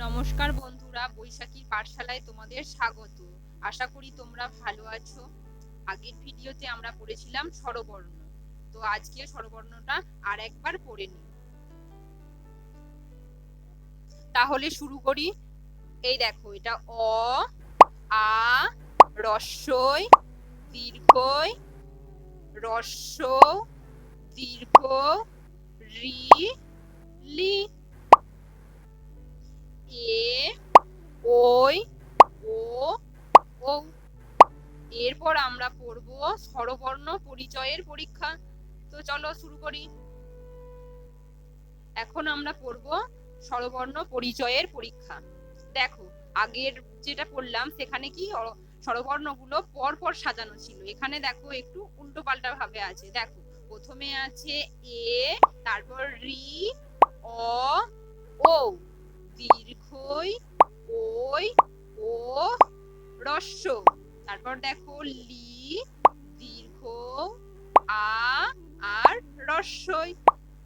নমস্কার বন্ধুরা, বৈশাখী পাঠশালায় তোমাদের স্বাগত। আশা করি তোমরা ভালো আছো। আগের ভিডিওতে আমরা পড়েছিলাম স্বরবর্ণ। তো আজকে স্বরবর্ণটা আর একবার পড়ে নিই। তাহলে শুরু করি। এই দেখো, এটা অ, আ, রস্যই, দীর্ঘই রস্য দীর্ঘ এরপর আমরা পড়ব স্বরবর্ণ পরিচয়ের পরীক্ষা। তো চলো শুরু করি। এখন আমরা পড়ব স্বরবর্ণ পরিচয়ের পরীক্ষা। দেখো, আগের যেটা পড়লাম সেখানে কি স্বরবর্ণগুলো পর পর সাজানো ছিল। এখানে দেখো একটু উল্টো পাল্টা ভাবে আছে। দেখো, প্রথমে আছে এ, তারপর রি, অ ও দীর্ঘই ওই ও রস্য। তারপর দেখো লি, দীর্ঘ, আ, আর রস্যই।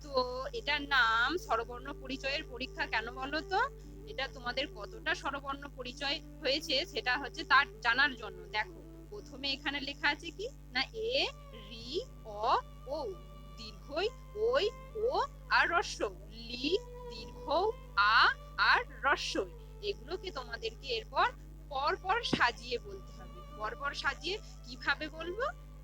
তো এটার নাম স্বরবর্ণ পরিচয়ের পরীক্ষা কেন বলো তো? এটা তোমাদের কতটা স্বরবর্ণ পরিচয় হয়েছে সেটা হচ্ছে তার জানার জন্য। দেখো, প্রথমে এখানে লেখা আছে কি? না, এ, রি, অ ও দীর্ঘই ওই ও, আর রস্য লি দীর্ঘ আ, আর রস্যই। এগুলোকে তোমাদেরকে এরপর পর পর সাজিয়ে বলতে পরপর সাজিয়ে কীভাবে বলব?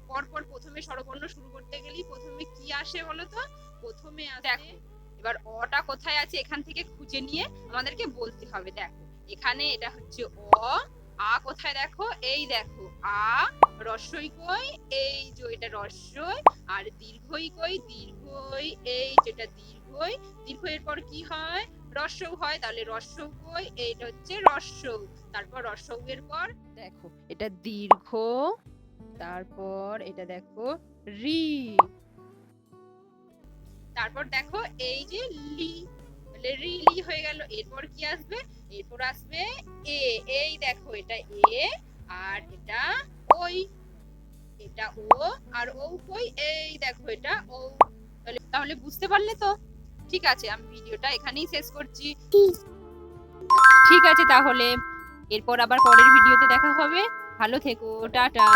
পরপর প্রথমে স্বরবর্ণ শুরু করতে গেলেই প্রথমে কি আসে বলো তো প্রথমে দেখো। এবার অটা কোথায় আছে এখান থেকে খুঁজে নিয়ে আমাদেরকে বলতে হবে দেখো। এখানে এটা হচ্ছে অ আ কোথায় দেখো? এই দেখো আ রস্যই কই? এই যে এটা রস্যই আর দীর্ঘই কই? দীর্ঘই এই যেটা দীর্ঘই। দীর্ঘ এর পর কি হয়? রস্যৌ হয় তাহলে রস্যৌ কই? এইটা হচ্ছে রস্যৌ তারপর রস্যৌ এর পর দেখো এটা দীর্ঘ। তারপর এটা দেখো রি। তারপর দেখো এই যে লি রি লি হয়ে গেল। এরপর কি আসবে? এরপর আসবে এ। এই দেখো এটা এ আর এটা ওই। এটা ও আর ও কই? এই দেখো এটা ও। তাহলে তাহলে বুঝতে পারলে তো? ঠিক আছে আমি ভিডিওটা এখানেই শেষ করছি। ঠিক আছে তাহলে। এরপর আবার পরের ভিডিওতে দেখা হবে। ভালো থেকো টাটা।